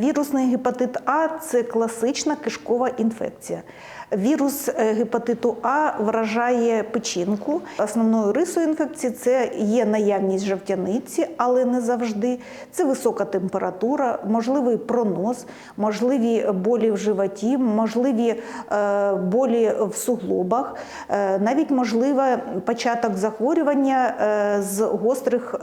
Вірусний гепатит А це класична кишкова інфекція. Вірус е, гепатиту А вражає печінку. Основною рисою інфекції це є наявність жовтяниці, але не завжди. Це висока температура, можливий пронос, можливі болі в животі, можливі е, болі в суглобах, е, навіть можливе початок захворювання з гострих,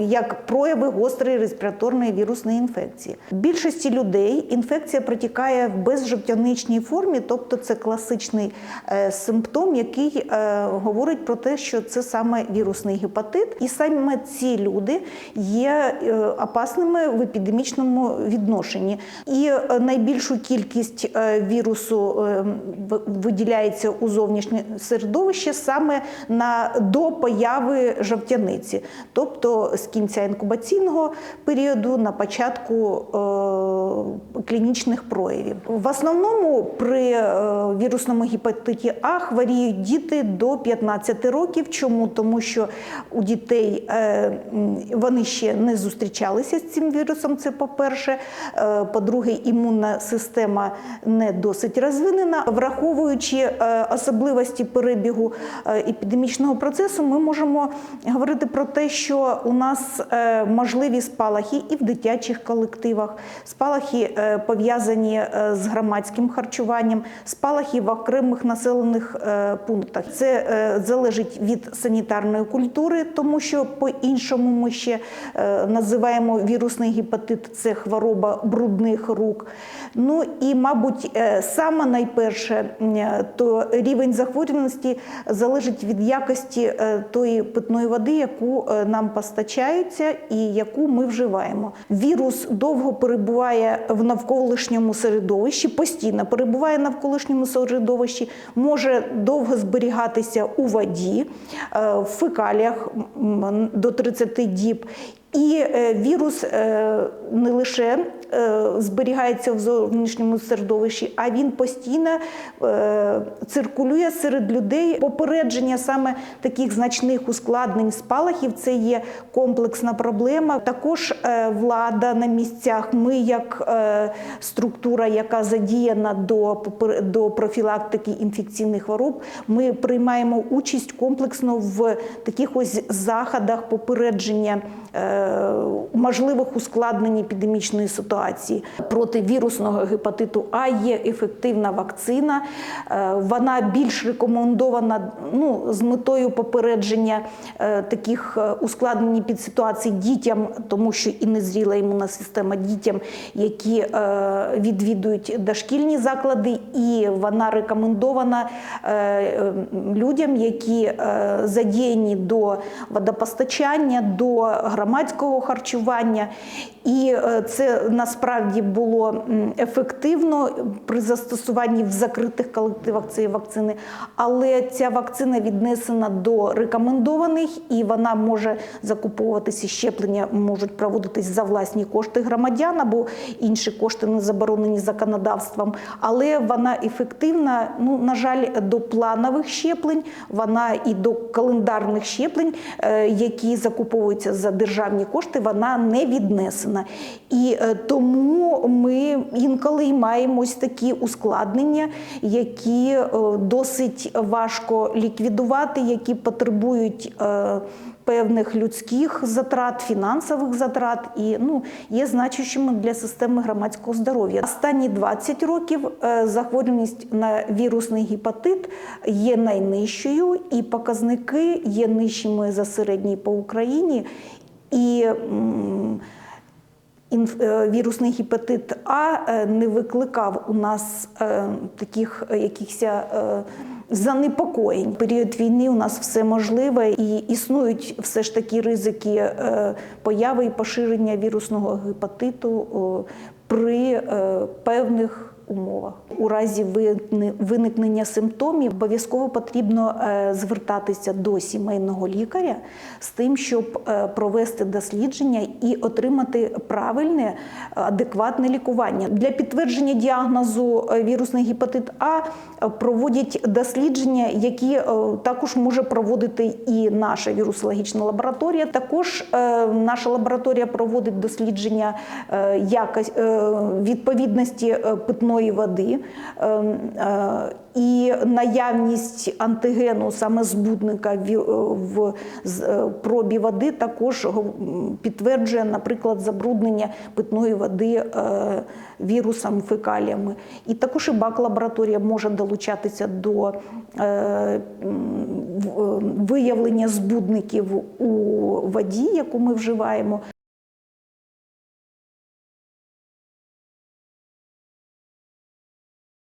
як прояви гострої респіраторної вірусної інфекції. Більшості людей інфекція протікає в безжовтяничній формі, тобто це класичний е, симптом, який е, говорить про те, що це саме вірусний гепатит, і саме ці люди є е, опасними в епідемічному відношенні. І найбільшу кількість вірусу виділяється у зовнішнє середовище саме на до появи жовтяниці, тобто з кінця інкубаційного періоду на початку клінічних проявів. В основному при е, вірусному гепатиті А хворіють діти до 15 років. Чому? Тому що у дітей е, вони ще не зустрічалися з цим вірусом. Це по-перше. Е, По-друге, імунна система не досить розвинена. Враховуючи е, особливості перебігу е, епідемічного процесу, ми можемо говорити про те, що у нас е, можливі спалахи і в дитячих колективах, спалахи е, пов'язані е, з громадським харчуванням, спалахи в окремих населених е, пунктах. Це залежить від санітарної культури, тому що по-іншому ми ще називаємо вірусний гепатит це хвороба брудних рук. Ну і, мабуть, саме найперше, то рівень захворюваності залежить від якості тої питної води, яку нам постачаються і яку ми вживаємо. Вірус довго перебуває в навколишньому середовищі, постійно перебуває в навколишньому середовищі, може довго зберігатися у воді, е, в фекаліях до 30 діб. І е, вірус е, не лише зберігається в зовнішньому середовищі, а він постійно е, циркулює серед людей. Попередження саме таких значних ускладнень спалахів це є комплексна проблема. Також е, влада на місцях. Ми, як е, структура, яка задіяна до до профілактики інфекційних хвороб, ми приймаємо участь комплексно в таких ось заходах попередження е, можливих ускладнень епідемічної ситуації. Проти вірусного гепатиту А є ефективна вакцина. Е, Вона більш рекомендована ну, з метою попередження е, таких е, ускладнень під ситуацій дітям, тому що і незріла імунна система дітям, які відвідують дошкільні заклади, і вона рекомендована людям, які задіяні до водопостачання, до громадського харчування. І це насправді було ефективно при застосуванні в закритих колективах цієї вакцини. Але ця вакцина віднесена до рекомендованих і вона може закуповуватися. Щеплення можуть проводитись за власні кошти громадян або інші кошти не заборонені законодавством. Але вона ефективна. Ну на жаль, до планових щеплень, вона і до календарних щеплень, е, які закуповуються за державні кошти, вона не віднесена. І е, тому ми інколи маємо ось такі ускладнення, які е, досить важко ліквідувати, які потребують. е, Певних людських затрат, фінансових затрат і ну є значущими для системи громадського здоров'я. Останні 20 років е, захворюваність на вірусний гепатит є найнижчою, і показники є нижчими за середній по Україні. І Вірусний гепатит А е, не викликав у нас е, таких е, якихось е, занепокоєнь. Період війни у нас все можливе і існують все ж таки ризики е, появи і поширення вірусного гепатиту при е, певних умовах. У разі виникнення симптомів обов'язково потрібно е, звертатися до сімейного лікаря з тим, щоб е, провести дослідження і отримати правильне, адекватне лікування. Для підтвердження діагнозу е, вірусний гепатит А проводять дослідження, які також може проводити і наша вірусологічна лабораторія. Також наша лабораторія проводить дослідження якось, відповідності е, питної води е, е, і наявність антигену саме збудника е, в з- е, пробі води також підтверджує, наприклад, забруднення питної води е, вірусом фекаліями. І також і бак-лабораторія може долучатися до е, е, виявлення збудників у воді, яку ми вживаємо.